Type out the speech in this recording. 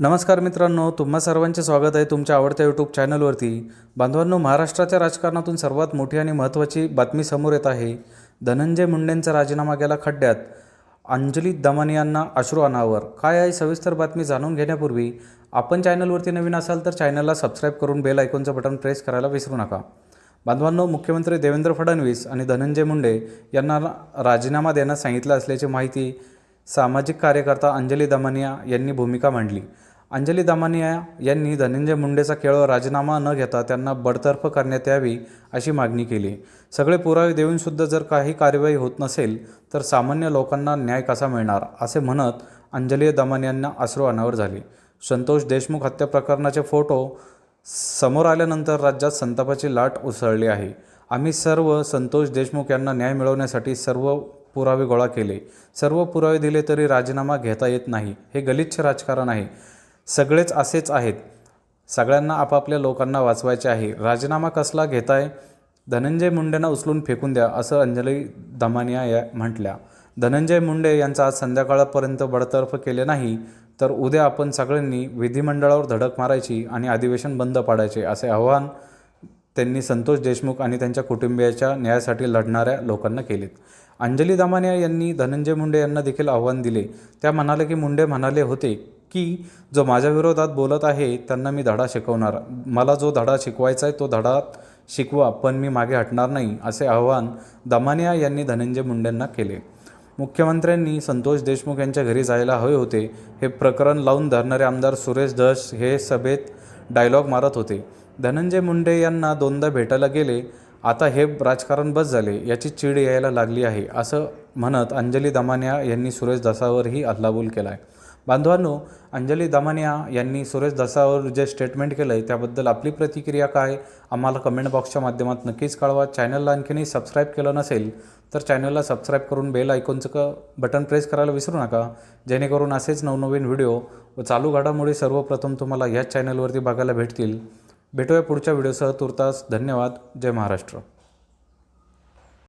नमस्कार मित्रांनो तुम्हा सर्वांचे स्वागत आहे तुमच्या आवडत्या यूट्यूब चॅनलवरती. बांधवांनो महाराष्ट्राच्या राजकारणातून सर्वात मोठी आणि महत्त्वाची बातमी समोर येत आहे. धनंजय मुंडेंचा राजीनामा गेला खड्ड्यात. अंजली दमानियांना अश्रू अनावर. काय आहे सविस्तर बातमी जाणून घेण्यापूर्वी आपण चॅनलवरती नवीन असाल तर चॅनलला सबस्क्राईब करून बेल आयकॉनचं बटन प्रेस करायला विसरू नका. बांधवांनो मुख्यमंत्री देवेंद्र फडणवीस आणि धनंजय मुंडे यांना राजीनामा देण्यास सांगितलं असल्याची माहिती सामाजिक कार्यकर्ता अंजली दमानिया यांनी भूमिका मांडली. अंजली दामानिया यांनी धनंजय मुंडेचा केवळ राजीनामा न घेता त्यांना बडतर्फ करण्यात यावी अशी मागणी केली. सगळे पुरावे देऊनसुद्धा जर काही कार्यवाही होत नसेल तर सामान्य लोकांना न्याय कसा मिळणार असे म्हणत अंजली दामानियांना अश्रू अनावर झाली. संतोष देशमुख हत्या प्रकरणाचे फोटो समोर आल्यानंतर राज्यात संतापाची लाट उसळली आहे. आम्ही सर्व संतोष देशमुख यांना न्याय मिळवण्यासाठी सर्व पुरावे गोळा केले. सर्व पुरावे दिले तरी राजीनामा घेता येत नाही हे गलिच्छ राजकारण आहे. सगळेच असेच आहेत. सगळ्यांना आपापल्या लोकांना वाचवायचे आहे. राजीनामा कसला घेताय? धनंजय मुंडेंना उचलून फेकून द्या असं अंजली दमानिया या म्हटल्या. धनंजय मुंडे यांचा आज संध्याकाळपर्यंत बडतर्फ केले नाही तर उद्या आपण सगळ्यांनी विधिमंडळावर धडक मारायची आणि अधिवेशन बंद पाडायचे असे आव्हान त्यांनी संतोष देशमुख आणि त्यांच्या कुटुंबियाच्या न्यायासाठी लढणाऱ्या लोकांना केलेत. अंजली दामानिया यांनी धनंजय मुंडे यांना देखील आव्हान दिले. त्या म्हणाले की मुंडे म्हणाले होते की जो माझ्या विरोधात बोलत आहे त्यांना मी धडा शिकवणार. मला जो धडा शिकवायचा आहे तो धडा शिकवा पण मी मागे हटणार नाही असे आवाहन दमानिया यांनी धनंजय मुंडेंना केले. मुख्यमंत्र्यांनी संतोष देशमुख यांच्या घरी जायला हवे होते. हे प्रकरण लावून धरणारे आमदार सुरेश धस हे सभेत डायलॉग मारत होते. धनंजय मुंडे यांना दोनदा भेटायला गेले. आता हे राजकारण बस झाले. याची चीड यायला लागली आहे असं म्हणत अंजली दमानिया यांनी सुरेश दसावरही हल्लाबोल केला आहे बांधवांनो अंजली दमानिया यांनी सुरेश दसावर जे स्टेटमेंट केलं आहे त्याबद्दल आपली प्रतिक्रिया काय? आम्हाला कमेंट बॉक्सच्या माध्यमात नक्कीच कळवा. चॅनलला आणखीनही सबस्क्राईब केलं नसेल तर चॅनलला सबस्क्राईब करून बेल आयकॉनचं क बटन प्रेस करायला विसरू नका. जेणेकरून असेच नवनवीन व्हिडिओ व चालू घडामोडी सर्वप्रथम तुम्हाला ह्याच चॅनलवरती बघायला भेटतील. भेटूया पुढच्या व्हिडिओसह तुर्तास धन्यवाद. जय महाराष्ट्र.